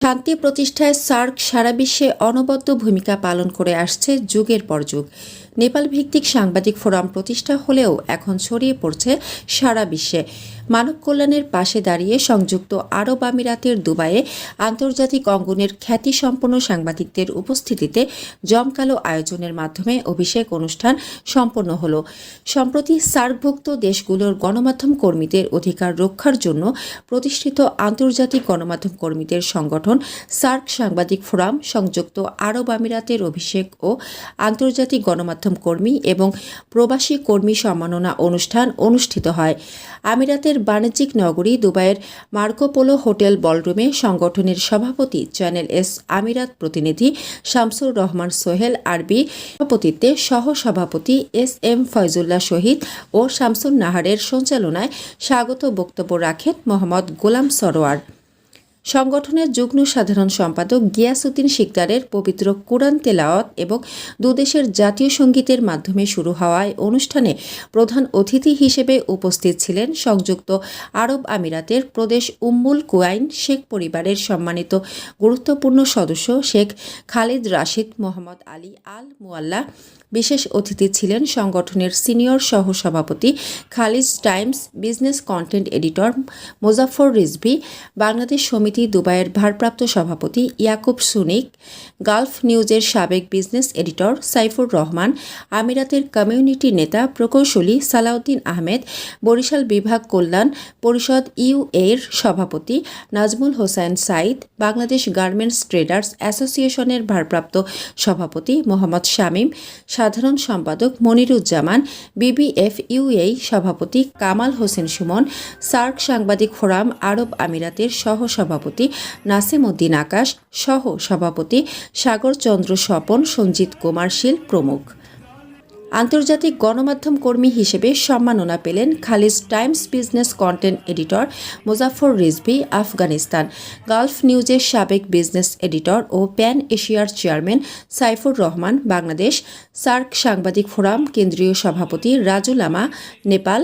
শান্তি প্রতিষ্ঠায় সার্ক সারা বিশ্বে অনবদ্য ভূমিকা পালন করে আসছে যুগের পর যুগ। নেপাল ভিত্তিক সাংবাদিক ফোরাম প্রতিষ্ঠা হলেও এখন ছড়িয়ে পড়ছে সারা বিশ্বে। মানব কল্যাণের পাশে দাঁড়িয়ে সংযুক্ত আরব আমিরাতের দুবাইয়ে আন্তর্জাতিক অঙ্গনের খ্যাতিসম্পন্ন সাংবাদিকদের উপস্থিতিতে জমকালো আয়োজনের মাধ্যমে অভিষেক অনুষ্ঠান সম্পন্ন হল। সম্প্রতি সার্কভুক্ত দেশগুলোর গণমাধ্যম কর্মীদের অধিকার রক্ষার জন্য প্রতিষ্ঠিত আন্তর্জাতিক গণমাধ্যম কর্মীদের সংগঠন সার্ক সাংবাদিক ফোরাম, সংযুক্ত আরব আমিরাতের অভিষেক ও আন্তর্জাতিক গণমাধ্যম কর্মী এবং প্রবাসী কর্মী সম্মাননা অনুষ্ঠান অনুষ্ঠিত হয়। আমিরাতের বাণিজ্যিক নগরী দুবাইয়ের মার্কোপোলো হোটেল বলরুমে সংগঠনের সভাপতি চ্যানেল এস আমিরাত প্রতিনিধি শামসুর রহমান সোহেল আরবি সভাপতিত্বে সহ সভাপতি এস এম ফয়জুল্লাহ শহীদ ও শামসুন নাহারের সঞ্চালনায় স্বাগত বক্তব্য রাখেন মোহাম্মদ গোলাম সরোয়ার। সংগঠনের যুগ্ম সাধারণ সম্পাদক গিয়াসুদ্দিন শিকদারের পবিত্র কোরআন তেলাওয়াত এবং দুদেশের জাতীয় সঙ্গীতের মাধ্যমে শুরু হওয়ায় অনুষ্ঠানে প্রধান অতিথি হিসেবে উপস্থিত ছিলেন সংযুক্ত আরব আমিরাতের প্রদেশ উম্মুল কুয়াইন শেখ পরিবারের সম্মানিত গুরুত্বপূর্ণ সদস্য শেখ খালিদ রাশিদ মোহাম্মদ আলী আল মুয়াল্লা। বিশেষ অতিথি ছিলেন সংগঠনের সিনিয়র সহ সভাপতি Khaleej Times, business content editor Mozaffar Rizvi, Bangladesh সমিতি দুবাইয়ের ভারপ্রাপ্ত সভাপতি ইয়াকুব সুনিক, গালফ নিউজের সাবেক বিজনেস এডিটর সাইফুর রহমান, আমিরাতের কমিউনিটি নেতা প্রকৌশলী সালাউদ্দিন আহমেদ, বরিশাল বিভাগ কল্যাণ পরিষদ ইউ এর সভাপতি নাজমুল হোসেন সাইদ বাংলাদেশ গার্মেন্টস ট্রেডার্স অ্যাসোসিয়েশনের ভারপ্রাপ্ত সভাপতি মোহাম্মদ শামীম, সাধারণ সম্পাদক মনিরুজ্জামান, বিবিএফ ইউএই সভাপতি কামাল হোসেন সুমন, সার্ক সাংবাদিক ফোরাম আরব আমিরাতের সহ সভাপতি নাসিম উদ্দিন আকাশ, সহ সভাপতি সাগর চন্দ্র স্বপন, সঞ্জিত কুমার শীল প্রমুখ। আন্তর্জাতিক গণমাধ্যম কর্মী হিসেবে সম্মাননা পেলেন Khaleej Times business content editor Muzaffar Rizvi, Afghanistan. Gulf নিউজের সাবেক বিজনেস এডিটর ও প্যান এশিয়ার চেয়ারম্যান সাইফুর রহমান, বাংলাদেশ সার্ক সাংবাদিক ফোরাম, কেন্দ্রীয় সভাপতি রাজুল আমা নেপাল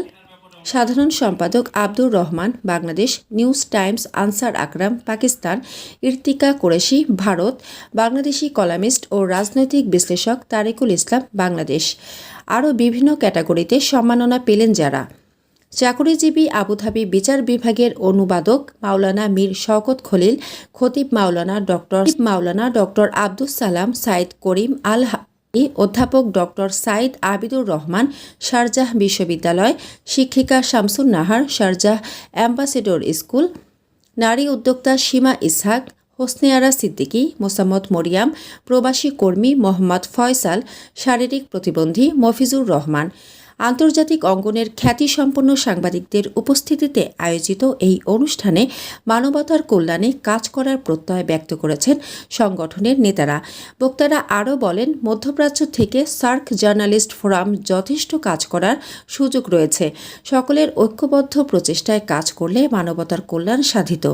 সাধারণ সম্পাদক Abdur Rahman, Bangladesh news times, Ansar Akram, Pakistan, Irtika Qureshi Bharat, Bangladeshi columnist ও রাজনৈতিক বিশ্লেষক তারেকুল ইসলাম, বাংলাদেশ। আরও বিভিন্ন ক্যাটাগরিতে সম্মাননা পেলেন যারা। চাকরিজীবী আবুধাবি বিচার বিভাগের অনুবাদক মাওলানা মীর শওকত খলিল, খতিব মাওলানা ডক্টর মাওলানা ডক্টর আব্দুস সালাম, সাইদ করিম আল অধ্যাপক ডক্টর সাইদ আবিদুর রহমান, শারজাহ বিশ্ববিদ্যালয় শিক্ষিকা Shamsun Nahar, Sharjah ambassador school, নারী উদ্যোক্তা সীমা ইসহাক, হোসনেয়ারা সিদ্দিকী, মোসাম্মদ মরিয়াম, প্রবাসী কর্মী মোহাম্মদ ফয়সাল, শারীরিক প্রতিবন্ধী মফিজুর রহমান। আন্তর্জাতিক অঙ্গনের খ্যাতিসম্পন্ন সাংবাদিকদের উপস্থিতিতে আয়োজিত এই অনুষ্ঠানে মানবতার কল্যাণে কাজ করার প্রত্যয় ব্যক্ত করেছেন সংগঠনের নেতারা। বক্তারা আরও বলেন, মধ্যপ্রাচ্য থেকে সার্ক জার্নালিস্ট ফোরাম যথেষ্ট কাজ করার সুযোগ রয়েছে। সকলের ঐক্যবদ্ধ প্রচেষ্টায় কাজ করলে মানবতার কল্যাণ সাধিত।